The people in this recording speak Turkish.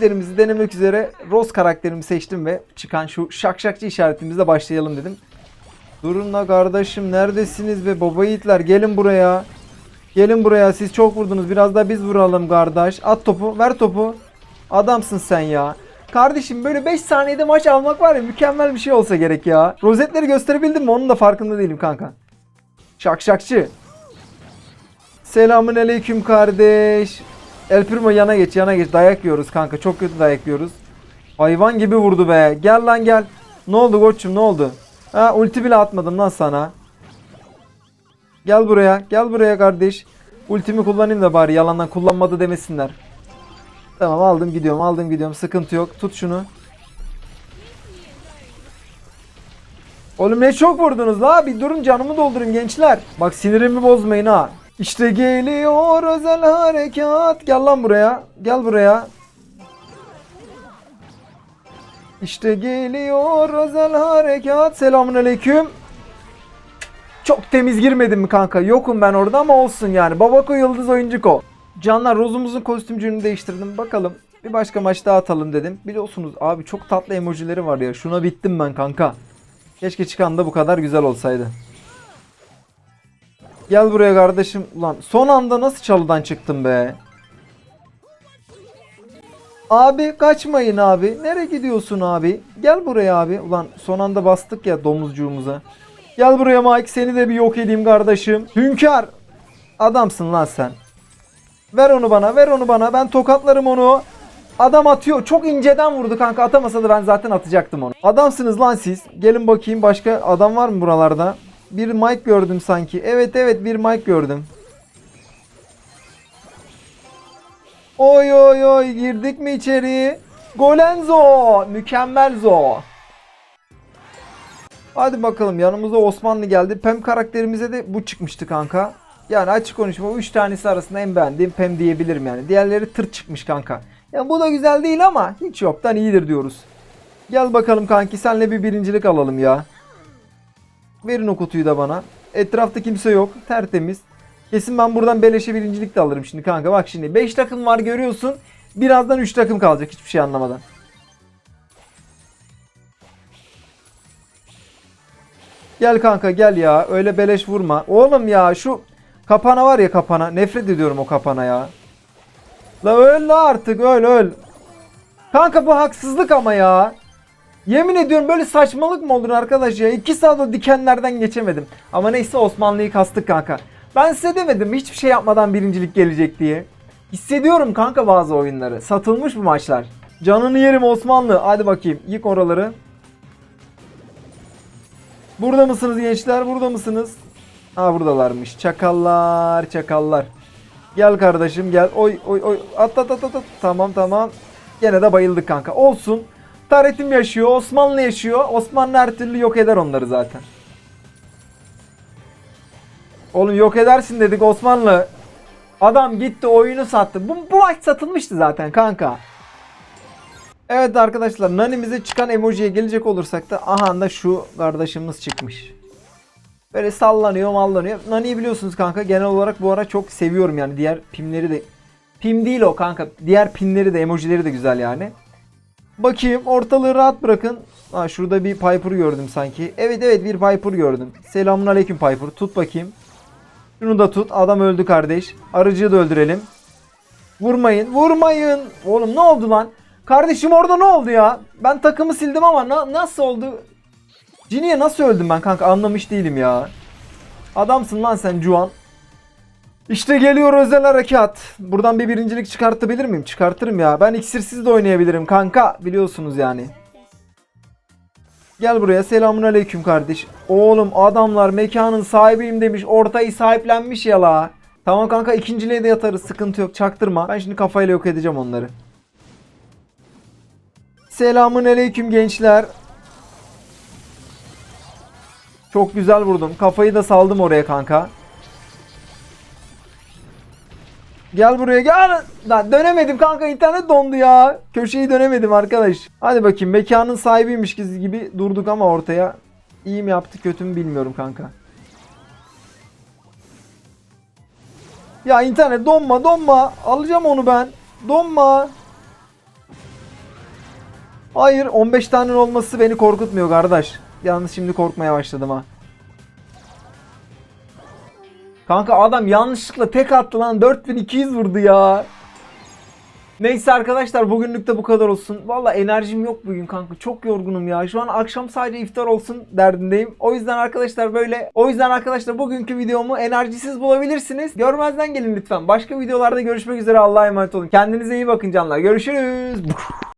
pinciklerimizi denemek üzere Rose karakterimi seçtim ve çıkan şu şakşakçı işaretimizle başlayalım dedim. Durun kardeşim neredesiniz be baba yiğitler gelin buraya. Gelin buraya siz çok vurdunuz biraz da biz vuralım kardeş. At topu ver topu. Adamsın sen ya. Kardeşim böyle 5 saniyede maç almak var ya mükemmel bir şey olsa gerek ya. Rozetleri gösterebildim mi onun da farkında değilim kanka. Şakşakçı. Selamün aleyküm kardeş. El yana geç yana geç dayak yiyoruz kanka çok kötü dayak yiyoruz. Hayvan gibi vurdu be. Gel lan gel. Ne oldu koçum ne oldu? Ha ulti bile atmadım lan sana. Gel buraya gel buraya kardeş. Ultimi kullanayım da bari yalandan kullanmadı demesinler. Tamam aldım gidiyorum aldım gidiyorum sıkıntı yok. Tut şunu. Oğlum ne çok vurdunuz la bir durun canımı doldurun gençler. Bak sinirimi bozmayın ha. İşte geliyor özel harekat. Gel lan buraya. Gel buraya. İşte geliyor özel harekat. Selamun aleyküm. Çok temiz girmedim mi kanka? Yokum ben orada ama olsun yani. Babako Yıldız oyuncu ko. Canlar Rose'umuzun kostümcüğünü değiştirdim. Bakalım bir başka maç daha atalım dedim. Biliyorsunuz abi çok tatlı emojileri var ya. Şuna bittim ben kanka. Keşke çıkan da bu kadar güzel olsaydı. Gel buraya kardeşim. Ulan son anda nasıl çalıdan çıktım be? Abi kaçmayın abi. Nereye gidiyorsun abi? Gel buraya abi. Ulan son anda bastık ya domuzcuğumuza. Gel buraya Mike seni de bir yok edeyim kardeşim. Hünkar. Adamsın lan sen. Ver onu bana ver onu bana. Ben tokatlarım onu. Adam atıyor. Çok inceden vurdu kanka. Atamasa da ben zaten atacaktım onu. Adamsınız lan siz. Gelin bakayım başka adam var mı buralarda? Bir Mike gördüm sanki. Evet evet bir Mike gördüm. Oy oy oy girdik mi içeri? Golenzo. Mükemmel zo. Hadi bakalım yanımıza Osmanlı geldi. Pem karakterimize de bu çıkmıştı kanka. Yani açık konuşma 3 tanesi arasında en beğendiğim Pem diyebilirim yani. Diğerleri tır çıkmış kanka. Yani bu da güzel değil ama hiç yoktan iyidir diyoruz. Gel bakalım kanki senle bir birincilik alalım ya. Verin o kutuyu da bana. Etrafta kimse yok. Tertemiz. Kesin ben buradan beleşe birincilik de alırım şimdi kanka. Bak şimdi 5 takım var görüyorsun. Birazdan 3 takım kalacak hiçbir şey anlamadan. Gel kanka gel ya. Öyle beleş vurma. Oğlum ya şu kapana var ya kapana. Nefret ediyorum o kapana ya. La öl la artık öl öl. Kanka bu haksızlık ama ya. Yemin ediyorum böyle saçmalık mı olur arkadaş ya? 2 saat o dikenlerden geçemedim. Ama neyse Osmanlı'yı kastık kanka. Ben size demedim hiçbir şey yapmadan birincilik gelecek diye. Hissediyorum kanka bazı oyunları. Satılmış bu maçlar. Canını yerim Osmanlı. Hadi bakayım. Yık oraları. Burada mısınız gençler? Burada mısınız? Ha buradalarmış. Çakallar, çakallar. Gel kardeşim gel. Oy oy oy. At at at. at. Tamam tamam. Gene de bayıldık kanka. Olsun. Taretim yaşıyor. Osmanlı yaşıyor. Osmanlı her türlü yok eder onları zaten. Oğlum yok edersin dedik Osmanlı. Adam gitti oyunu sattı. Bu, bu maç satılmıştı zaten kanka. Evet arkadaşlar Nani'mize çıkan emojiye gelecek olursak da aha da şu kardeşimiz çıkmış. Böyle sallanıyor mallanıyor. Nani'yi biliyorsunuz kanka genel olarak bu ara çok seviyorum yani diğer pimleri de. Pim değil o kanka. Diğer pinleri de emojileri de güzel yani. Bakayım ortalığı rahat bırakın. Ha şurada bir Piper gördüm sanki. Evet evet bir Piper gördüm. Selamun aleyküm Piper. Tut bakayım. Şunu da tut. Adam öldü kardeş. Arıcıyı da öldürelim. Vurmayın. Vurmayın. Oğlum ne oldu lan? Kardeşim orada ne oldu ya? Ben takımı sildim ama na- nasıl oldu? Cini'ye nasıl öldüm ben kanka anlamış değilim ya. Adamsın lan sen Juan. İşte geliyor özel harekat. Buradan bir birincilik çıkartabilir miyim? Çıkartırım ya. Ben iksirsiz de oynayabilirim kanka. Biliyorsunuz yani. Gel buraya. Selamun aleyküm kardeş. Oğlum adamlar mekanın sahibiyim demiş. Ortayı sahiplenmiş ya la. Tamam kanka ikinciliğe de yatarız. Sıkıntı yok. Çaktırma. Ben şimdi kafayla yok edeceğim onları. Selamun aleyküm gençler. Çok güzel vurdum. Kafayı da saldım oraya kanka. Gel buraya gel. Lan dönemedim kanka internet dondu ya. Köşeyi dönemedim arkadaş. Hadi bakayım mekanın sahibiymiş gibi durduk ama ortaya. İyi mi yaptı kötü mü bilmiyorum kanka. Ya internet donma donma. Alacağım onu ben. Donma. Hayır 15 tane olması beni korkutmuyor kardeş. Yalnız şimdi korkmaya başladım ha. Kanka adam yanlışlıkla tek attı lan 4200 vurdu ya. Neyse arkadaşlar bugünlük de bu kadar olsun. Valla enerjim yok bugün kanka. Çok yorgunum ya. Şu an akşam sadece iftar olsun derdindeyim. O yüzden arkadaşlar böyle. O yüzden arkadaşlar bugünkü videomu enerjisiz bulabilirsiniz. Görmezden gelin lütfen. Başka videolarda görüşmek üzere. Allah'a emanet olun. Kendinize iyi bakın canlar. Görüşürüz.